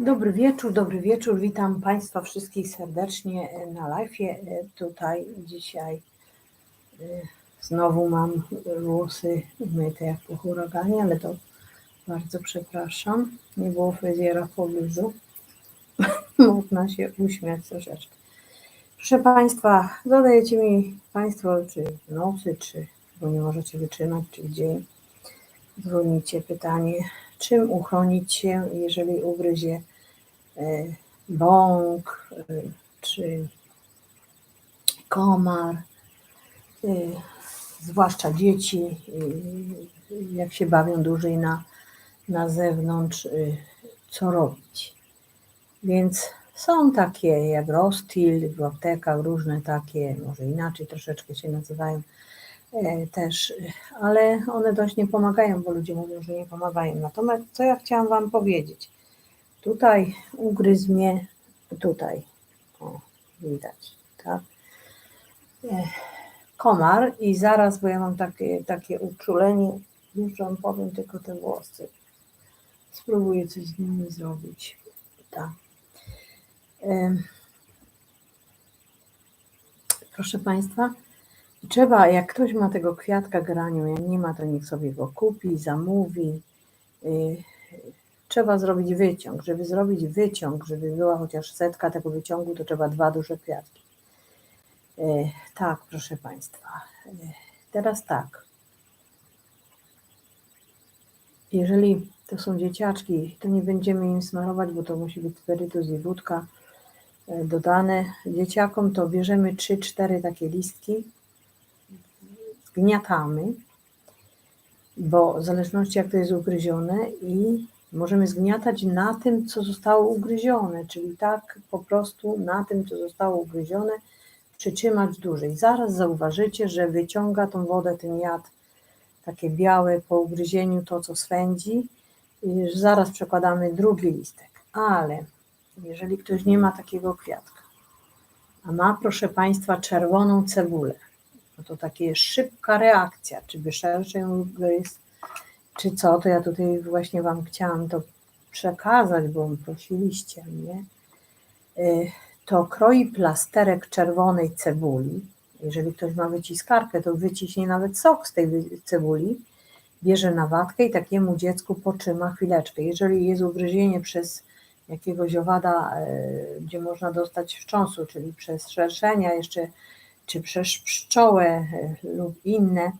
Dobry wieczór, dobry wieczór. Witam Państwa wszystkich serdecznie na live. Tutaj dzisiaj y, znowu mam włosy umyte jak po huraganie, ale to bardzo przepraszam. Nie było fryzjera w pobliżu. Można się uśmiać troszeczkę. Proszę Państwa, zadajecie mi Państwo, czy w nocy, czy bo nie możecie wytrzymać, czy w dzień, dzwonicie pytanie, czym uchronić się, jeżeli ugryzie e, bąk, e, czy komar, e, zwłaszcza dzieci, jak się bawią dłużej na, na zewnątrz, co robić. Więc są takie jak Rostil w aptekach, różne takie, może inaczej troszeczkę się nazywają też, ale one dość nie pomagają, bo ludzie mówią, że nie pomagają. Natomiast co ja chciałam Wam powiedzieć? Tutaj ugryzł mnie, tutaj, o, widać, tak? Komar i zaraz, bo ja mam takie, takie uczulenie, już Wam powiem tylko te włosy. Spróbuję coś z nimi zrobić. Tak. Proszę Państwa, trzeba, jak ktoś ma tego kwiatka graniu, jak nie ma, to niech sobie go kupi, zamówi. Trzeba zrobić wyciąg. Żeby zrobić wyciąg, żeby była chociaż setka tego wyciągu, to trzeba dwa duże kwiatki. Tak, proszę Państwa. Teraz tak. Jeżeli to są dzieciaczki, to nie będziemy im smarować, bo to musi być spirytus i wódka dodane dzieciakom, to bierzemy 3-4 takie listki, zgniatamy, bo w zależności jak to jest ugryzione i możemy zgniatać na tym, co zostało ugryzione, czyli tak po prostu na tym, co zostało ugryzione, przytrzymać dłużej. Zaraz zauważycie, że wyciąga tą wodę, ten jad, takie białe po ugryzieniu, to co swędzi. I zaraz przekładamy drugi listek, ale jeżeli ktoś nie ma takiego kwiatka, a ma, proszę Państwa, czerwoną cebulę, no to takie jest szybka reakcja, czy wyszerczy ją gryz, czy co, to ja tutaj właśnie Wam chciałam to przekazać, bo prosiliście mnie, to kroi plasterek czerwonej cebuli, jeżeli ktoś ma wyciskarkę, to wyciśnie nawet sok z tej cebuli, bierze na watkę i takiemu dziecku potrzyma chwileczkę. Jeżeli jest ugryzienie przez jakiegoś owada, gdzie można dostać wstrząsu, czyli przez szerszenia jeszcze, czy przez pszczołę lub inne,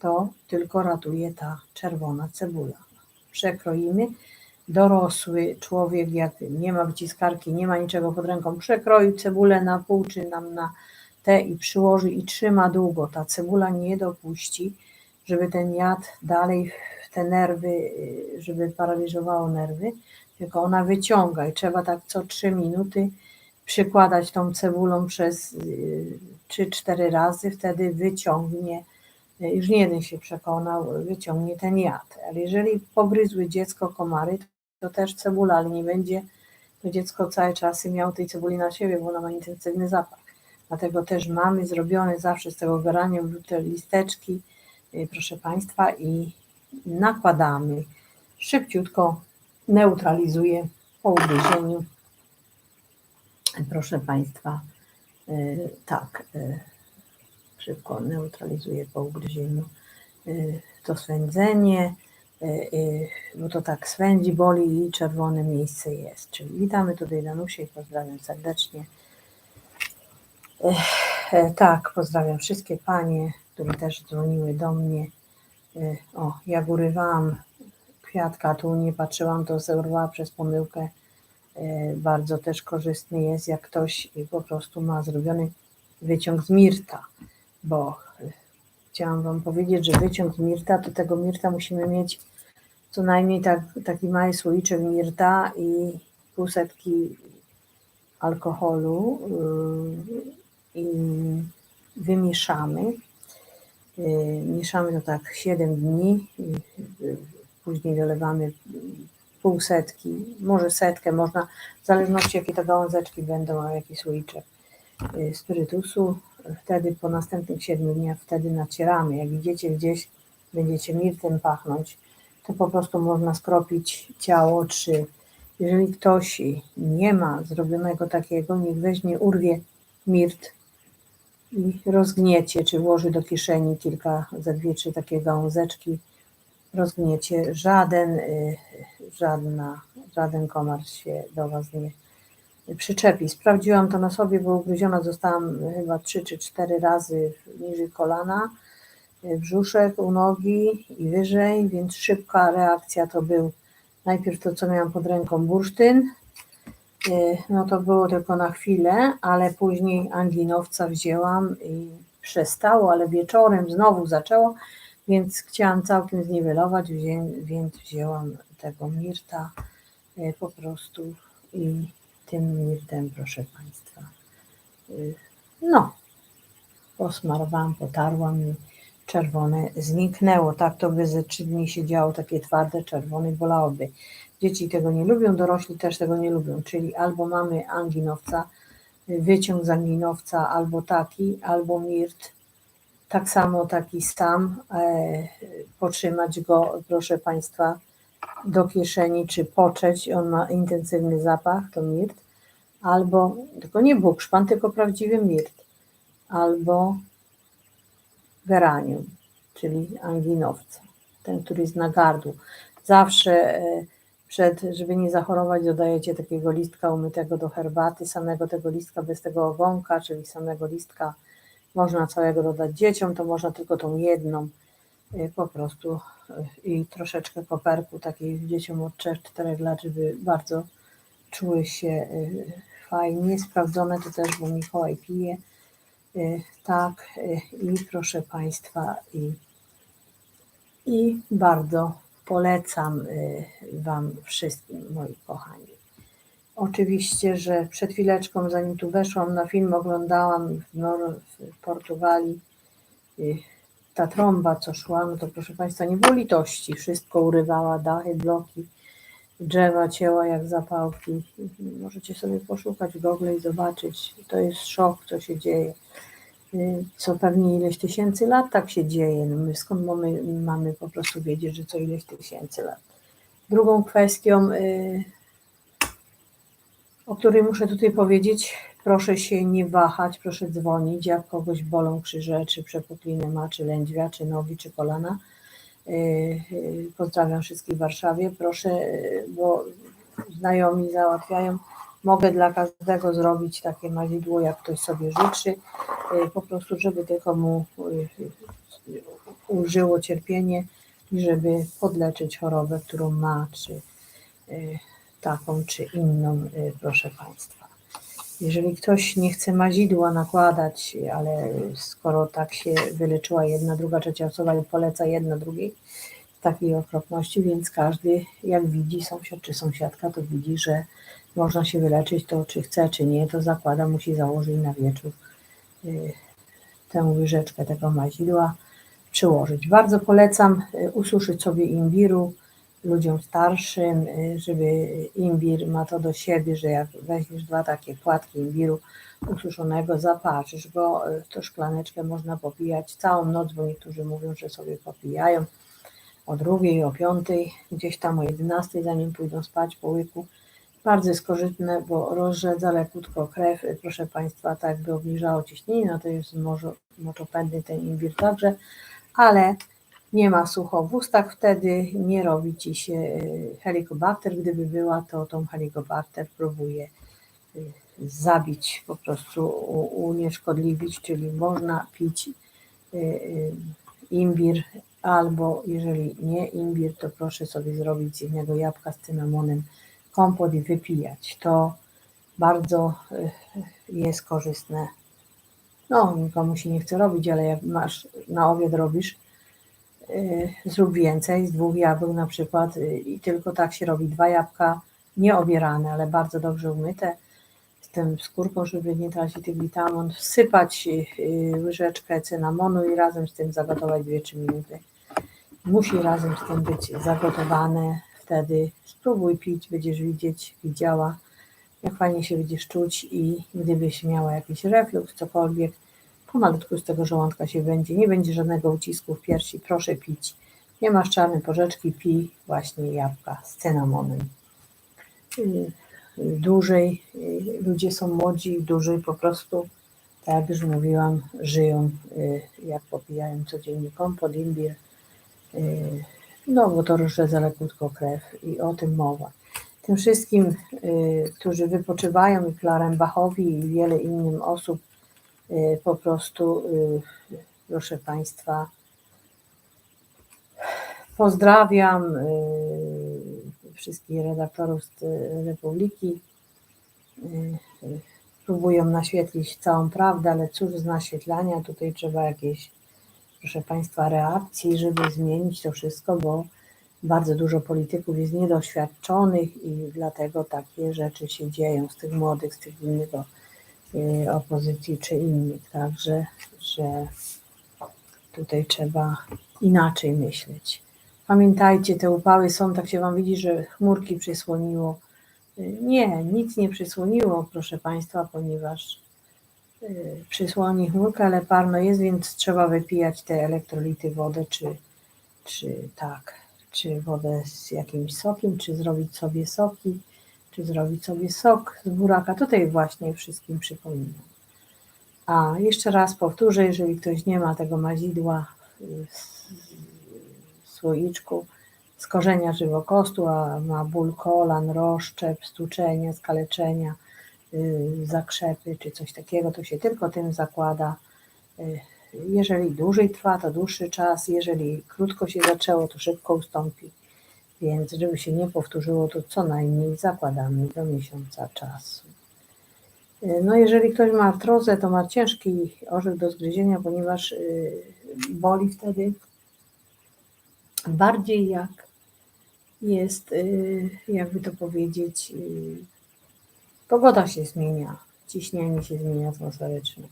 to tylko ratuje ta czerwona cebula. Przekroimy. Dorosły człowiek, jak nie ma wyciskarki, nie ma niczego pod ręką, przekroi cebulę na pół, czy nam na te i przyłoży i trzyma długo. Ta cebula nie dopuści, żeby ten jad dalej w te nerwy, żeby paraliżowało nerwy, tylko ona wyciąga i trzeba tak co 3 minuty przykładać tą cebulą przez 3-4 razy, wtedy wyciągnie, już nie jeden się przekonał, wyciągnie ten jad. Ale jeżeli pogryzły dziecko komary, to też cebula, ale nie będzie to dziecko całe czasy miało tej cebuli na siebie, bo ona ma intensywny zapach. Dlatego też mamy zrobione zawsze z tego geranium te listeczki, proszę Państwa, i nakładamy. Szybciutko neutralizuje po ugryzieniu. Proszę Państwa, tak, szybko neutralizuje po ugryzieniu to swędzenie, bo to tak swędzi, boli i czerwone miejsce jest. Czyli witamy tutaj Danusię i pozdrawiam serdecznie. Tak, pozdrawiam wszystkie panie, które też dzwoniły do mnie. O, jak urywałam kwiatka, tu nie patrzyłam, to zerwała przez pomyłkę. Bardzo też korzystny jest, jak ktoś po prostu ma zrobiony wyciąg z mirta, bo chciałam Wam powiedzieć, że wyciąg mirta, to tego mirta musimy mieć co najmniej tak, taki mały słoiczek mirta i pół setki alkoholu i wymieszamy. Mieszamy to tak 7 dni, później dolewamy pół setki, może setkę, można, w zależności jakie to gałązeczki będą, a jaki słoiczek spirytusu. Wtedy po następnych 7 dniach wtedy nacieramy. Jak idziecie gdzieś, będziecie mirtem pachnąć, to po prostu można skropić ciało, czy Jeżeli ktoś nie ma zrobionego takiego, niech weźmie, urwie mirt i rozgniecie, czy włoży do kieszeni kilka, za dwie, trzy takie gałązeczki, rozgniecie. Żaden, y, żadna, żaden komar się do Was nie przyczepi. Sprawdziłam to na sobie, bo ugryziona zostałam chyba trzy czy cztery razy niżej kolana, brzuszek, u nogi i wyżej, więc szybka reakcja to był najpierw to, co miałam pod ręką, bursztyn, y, no to było tylko na chwilę, ale później anginowca wzięłam i przestało, ale wieczorem znowu zaczęło, więc chciałam całkiem zniwelować, więc wzięłam tego mirta y, po prostu i tym mirtem, proszę Państwa, y, no, posmarowałam, potarłam i czerwone zniknęło. Tak to by ze trzy dni się działo, takie twarde, czerwone, bolałoby. Dzieci tego nie lubią, dorośli też tego nie lubią, czyli albo mamy anginowca, wyciąg z anginowca, albo taki, albo mirt, tak samo taki sam, e, potrzymać go, proszę Państwa, do kieszeni, czy poczeć, on ma intensywny zapach, to mirt, albo, tylko nie bukszpan, tylko prawdziwy mirt, albo geranium, czyli anginowca, ten, który jest na gardło. Zawsze e, przed, żeby nie zachorować, dodajecie takiego listka umytego do herbaty, samego tego listka bez tego ogonka, czyli samego listka można całego dodać dzieciom, to można tylko tą jedną po prostu e, i troszeczkę koperku takiej dzieciom od 3-4 lat, żeby bardzo czuły się fajnie, sprawdzone to też, bo Mikołaj pije, tak i proszę Państwa i, i bardzo polecam Wam wszystkim, moi kochani. Oczywiście, że przed chwileczką, zanim tu weszłam na film, oglądałam w, Nor w Portugalii ta trąba, co szła, no to proszę Państwa, nie było litości, wszystko urywała, dachy, bloki, drzewa cięła jak zapałki. Możecie sobie poszukać w Google i zobaczyć, to jest szok, co się dzieje. Co pewnie ileś tysięcy lat tak się dzieje. No my skąd mamy, mamy po prostu wiedzieć, że co ileś tysięcy lat. Drugą kwestią, y, o której muszę tutaj powiedzieć, proszę się nie wahać, proszę dzwonić, jak kogoś bolą krzyże, czy przepuklinę ma, czy lędźwia, czy nogi, czy kolana. Y, y, pozdrawiam wszystkich w Warszawie. Proszę, bo znajomi załatwiają. Mogę dla każdego zrobić takie mazidło, jak ktoś sobie życzy, po prostu, żeby tylko mu ulżyło cierpienie i żeby podleczyć chorobę, którą ma, czy taką, czy inną, proszę Państwa. Jeżeli ktoś nie chce mazidła nakładać, ale skoro tak się wyleczyła jedna, druga, trzecia osoba i poleca jedna drugiej z takiej okropności, więc każdy jak widzi, sąsiad czy sąsiadka, to widzi, że można się wyleczyć, to czy chce, czy nie, to zakłada, musi założyć na wieczór tę łyżeczkę tego mazidła przyłożyć. Bardzo polecam ususzyć sobie imbiru, ludziom starszym, y, żeby imbir ma to do siebie, że jak weźmiesz dwa takie płatki imbiru ususzonego, zaparzysz go, y, to szklaneczkę można popijać całą noc, bo niektórzy mówią, że sobie popijają o drugiej, o piątej, gdzieś tam o jedenastej, zanim pójdą spać po łyku. Bardzo jest korzystne, bo rozrzedza lekutko krew, proszę Państwa, tak by obniżało ciśnienie, no to jest może moczopędny ten imbir także, ale nie ma sucho w ustach, wtedy nie robi ci się y, helikobakter. Gdyby była, to tą helikobakter próbuje y, zabić, po prostu unieszkodliwić, czyli można pić y, imbir albo jeżeli nie imbir, to proszę sobie zrobić z jednego jabłka z cynamonem kompot i wypijać. To bardzo jest korzystne. No, nikomu się nie chce robić, ale jak masz na obiad robisz, zrób więcej, z dwóch jabłek na przykład y, i tylko tak się robi. Dwa jabłka nie obierane, ale bardzo dobrze umyte, z tym skórką, żeby nie tracić tych witamin, wsypać y, łyżeczkę cynamonu i razem z tym zagotować 2-3 minuty. Musi razem z tym być zagotowane, wtedy spróbuj pić, będziesz widzieć, widziała, jak fajnie się będziesz czuć i gdybyś miała jakiś reflux, cokolwiek, Pomalutku z tego żołądka się będzie, nie będzie żadnego ucisku w piersi, proszę pić. Nie masz czarnej porzeczki, pij właśnie jabłka z cynamonem. y, dłużej, y, ludzie są młodzi dłużej po prostu, tak jak już mówiłam, żyją, y, jak popijają codziennie kompot, imbir, y, no bo to rozrzedza krótko krew i o tym mowa. Tym wszystkim, y, którzy wypoczywają i Klarenbachowi i wiele innym osób y, po prostu, y, proszę Państwa, pozdrawiam y, wszystkich redaktorów z y, Republiki. Y, y, Próbują naświetlić całą prawdę, ale cóż z naświetlania, tutaj trzeba jakieś, proszę Państwa, reakcji, żeby zmienić to wszystko, bo bardzo dużo polityków jest niedoświadczonych i dlatego takie rzeczy się dzieją z tych młodych, z tych innych y, opozycji czy innych. Także, że tutaj trzeba inaczej myśleć. Pamiętajcie, te upały są, tak się Wam widzi, że chmurki przysłoniło. Y, Nie, nic nie przysłoniło, proszę Państwa, ponieważ y, przysłoni chmurkę, ale parno jest, więc trzeba wypijać te elektrolity, wodę, czy, czy tak, czy wodę z jakimś sokiem, czy zrobić sobie soki, czy zrobić sobie sok z buraka. Tutaj właśnie wszystkim przypominam. A jeszcze raz powtórzę, jeżeli ktoś nie ma tego mazidła y, w słoiczku z korzenia żywokostu, a ma ból kolan, rozszczep, stuczenia, skaleczenia, y, zakrzepy czy coś takiego, to się tylko tym zakłada. Y, Jeżeli dłużej trwa, to dłuższy czas, jeżeli krótko się zaczęło, to szybko ustąpi. Więc żeby się nie powtórzyło, to co najmniej zakładamy do miesiąca czasu. Y, No jeżeli ktoś ma artrozę, to ma ciężki orzech do zgryzienia, ponieważ y, boli wtedy bardziej jak jest, y, jakby to powiedzieć, y, pogoda się zmienia, ciśnienie się zmienia atmosferyczne,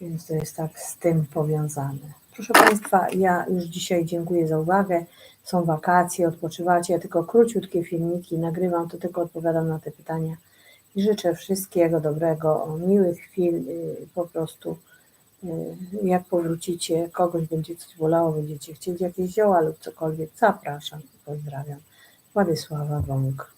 więc to jest tak z tym powiązane. Proszę Państwa, ja już dzisiaj dziękuję za uwagę. Są wakacje, odpoczywacie, ja tylko króciutkie filmiki nagrywam, to tylko odpowiadam na te pytania i życzę wszystkiego dobrego, miłych chwil, y, po prostu y, jak powrócicie, kogoś będzie coś bolało, będziecie chcieli jakieś zioła lub cokolwiek, zapraszam i pozdrawiam. Władysława Wąk.